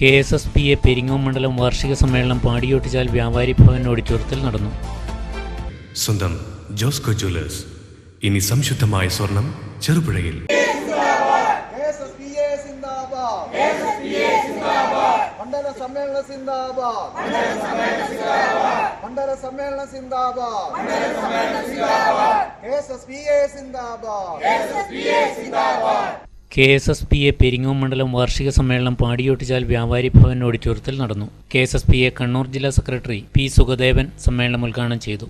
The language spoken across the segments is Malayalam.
K S S P A Peringome മണ്ഡലം വാർഷിക സമ്മേളനം പാടിയൊട്ടിച്ചാൽ വ്യാപാരി ഭവൻ ഓഡിറ്റോറിയത്തിൽ നടന്നു. സ്വന്തം ജോസ്കോ ജ്വല്ലേഴ്സ്. ഇനി സംശുദ്ധമായ സ്വർണം ചെറുപുഴയിൽ. സിന്ദാബാദ്. മണ്ഡല സമ്മേളന സിന്ദാബാദ്. സിന്ദാബാദ്. K S S P A Peringo മണ്ഡലം വാർഷിക സമ്മേളനം പാടിയോട്ടിച്ചാൽ വ്യാപാരി ഭവൻ ഓഡിറ്റോറിയത്തിൽ നടന്നു. K S S P A Kannur ജില്ലാ സെക്രട്ടറി പി സുഖദേവൻ സമ്മേളനം ഉദ്ഘാടനം ചെയ്തു.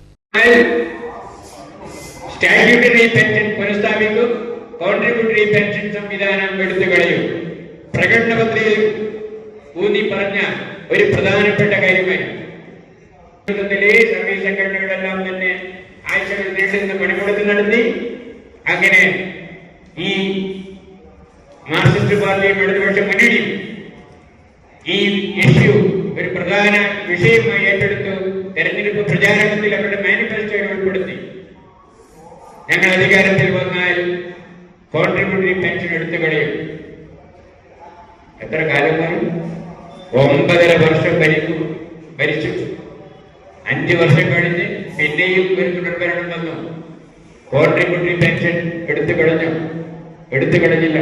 കോൺട്രിബ്യൂട്ടറി പെൻഷൻ എടുത്തു കളയും. ഒരു പ്രധാനപ്പെട്ട കാര്യമായി. സർവീസ് സംഘടനകളെല്ലാം തന്നെ ആഴ്ചകൾ നീണ്ടുന്ന പണിമുടക്ക് നടത്തി. അങ്ങനെ പാർട്ടിയും ഇടതുപക്ഷ മുന്നണിയും ഈ ഇഷ്യൂ ഒരു പ്രധാന വിഷയമായി ഏറ്റെടുത്തു തെരഞ്ഞെടുപ്പ് പ്രചാരണത്തിൽ അവരുടെ മാനിഫെസ്റ്റോയിൽ ഉൾപ്പെടുത്തി. ഞങ്ങൾ അധികാരത്തിൽ വന്നാൽ കോൺട്രിബ്യൂട്ടറി പെൻഷൻ എടുത്തു കളയും. എത്ര കാലമായി ഒമ്പതര വർഷം ഭരിക്കും ഭരിച്ചു. അഞ്ചു വർഷം കഴിഞ്ഞ് പിന്നെയും ഒരു തുടർഭരണം വന്നു. കോൺട്രിബ്യൂട്ടറി പെൻഷൻ എടുത്തു കളഞ്ഞു. എടുത്തു കളഞ്ഞില്ല.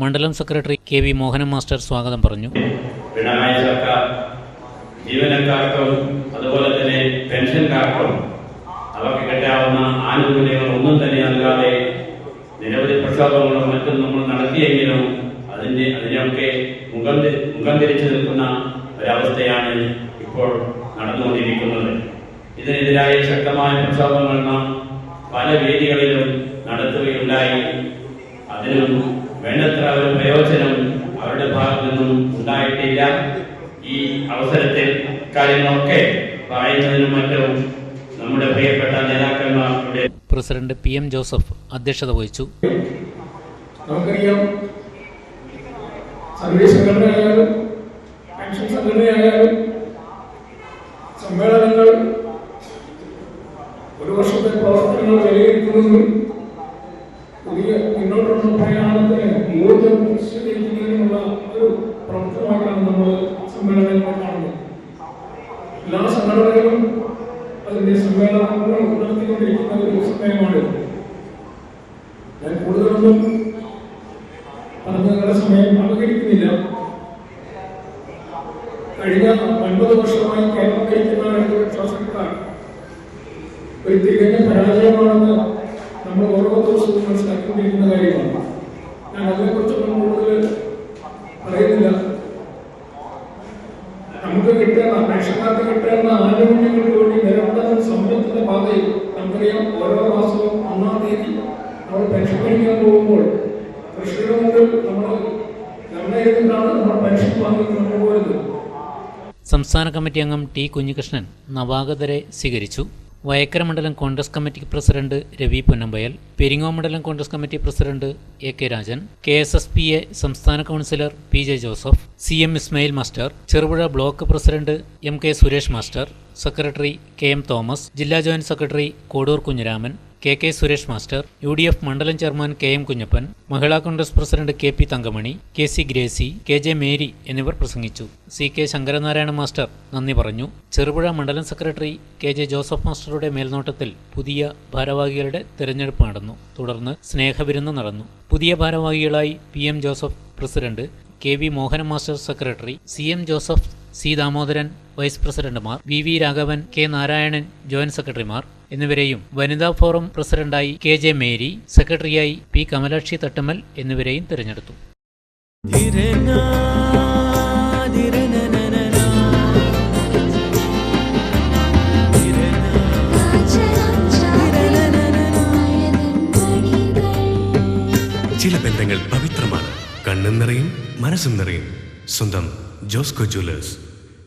മണ്ഡലം secretary K V Mohanan master സ്വാഗതം പറഞ്ഞു. പിണറായി സർക്കാർ ജീവനക്കാർക്കും അതുപോലെ തന്നെ പെൻഷൻകാർക്കും അവർക്ക് കിട്ടാവുന്ന ആനുകൂല്യങ്ങൾ ഒന്നും തന്നെ നൽകാതെ നിരവധി പ്രക്ഷോഭങ്ങളും മറ്റും നമ്മൾ നടത്തിയെങ്കിലും അതിന്റെ അതിനൊക്കെ മുഖം മുഖം തിരിച്ചു നിൽക്കുന്ന ഒരവസ്ഥയാണ് ഇപ്പോൾ നടന്നുകൊണ്ടിരിക്കുന്നത്. ഇതിനെതിരായ ശക്തമായ പ്രക്ഷോഭങ്ങൾ നാം പല വേദികളിലും നടത്തുകയുണ്ടായി. അതിനും വേണ്ടത്ര ഒരു പ്രയോജനം അവരുടെ ഭാഗത്തു നിന്നും ഉണ്ടായിട്ടില്ല. ഈ അവസരത്തിൽ കാര്യങ്ങളൊക്കെ പറയുന്നതിനും മറ്റും നമ്മുടെ പ്രിയപ്പെട്ട നേതാക്കന്മാരുടെ പ്രസിഡന്റ് പി എം ജോസഫ് അധ്യക്ഷത വഹിച്ചു. നമുക്കറിയാം സർവീസ് സംഘടനയായാലും പെൻഷൻ സംഘടനയായാലും സമ്മേളനങ്ങൾ ഒരു വർഷത്തെ പ്രവർത്തനങ്ങൾ വിലയിരുത്തുന്നതിനും പുതിയ എല്ലാ സംഘടനകളും അതിന്റെ സമ്മേളനങ്ങൾ നടത്തിക്കൊണ്ടിരിക്കുന്ന ഒരു സമയമാണ് ഞാൻ കൂടുതലൊന്നും പറഞ്ഞ സമയം അപകരിക്കുന്നില്ല കഴിഞ്ഞ ഒൻപത് വർഷമായി കേരളം കഴിക്കുന്ന സർക്കാർ ഒരു തികഞ്ഞ പരാജയമാണെന്ന് നമ്മൾ ഓരോ ദിവസവും മനസ്സിലാക്കിക്കൊണ്ടിരിക്കുന്ന കാര്യമാണ്. ഞാൻ അതിനെക്കുറിച്ചൊന്നും കൂടുതൽ പറയുന്നില്ല. മാസവും ഒന്നാം തീയതി നമ്മൾ പെൻഷൻ മേടിക്കാൻ പോകുമ്പോൾ കൃഷിയുടെ മുമ്പിൽ നമ്മൾ നിർണയിച്ചിട്ടാണ് നമ്മൾ പെൻഷൻ വാങ്ങി കൊണ്ടുപോയത് സംസ്ഥാന കമ്മിറ്റി അംഗം ടി കുഞ്ഞികൃഷ്ണൻ നവാഗതരെ സ്വീകരിച്ചു. വയക്കര മണ്ഡലം കോൺഗ്രസ് കമ്മിറ്റി പ്രസിഡന്റ് രവി പൊന്നമ്പയൽ പെരിങ്ങോ മണ്ഡലം Congress committee president A K Rajan K S S P A സംസ്ഥാന councillor P J Joseph C M Ismail master Cherupuzha block president M K Suresh master secretary K M Thomas ജില്ലാ joint secretary Kodoor Kunhiraman K K Suresh master U D F മണ്ഡലം chairman K M Kunhappan Mahila Congress president K P Thankamani K C Gracy K J Mary എന്നിവർ പ്രസംഗിച്ചു. സി കെ ശങ്കരനാരായണ മാസ്റ്റർ നന്ദി പറഞ്ഞു. ചെറുപുഴ മണ്ഡലം സെക്രട്ടറി കെ ജെ ജോസഫ് മാസ്റ്ററുടെ മേൽനോട്ടത്തിൽ പുതിയ ഭാരവാഹികളുടെ തിരഞ്ഞെടുപ്പ് നടന്നു. തുടർന്ന് സ്നേഹവിരുന്ന് നടന്നു. പുതിയ ഭാരവാഹികളായി P M Joseph president K V Mohanan master secretary C M Joseph C Damodaran vice പ്രസിഡന്റുമാർ V. V. Raghavan K. Narayanan joint സെക്രട്ടറിമാർ എന്നിവരെയും വനിതാ ഫോറം പ്രസിഡന്റായി കെ. ജെ. മേരി സെക്രട്ടറിയായി പി. കമലാക്ഷി തട്ടമൽ എന്നിവരെയും തിരഞ്ഞെടുത്തു. ചില ബന്ധങ്ങൾ പവിത്രമാണ്. കണ്ണും നിറയും മനസ്സും നിറയും. സ്വന്തം ജോസ്കോ ജ്വല്ലേഴ്സ്.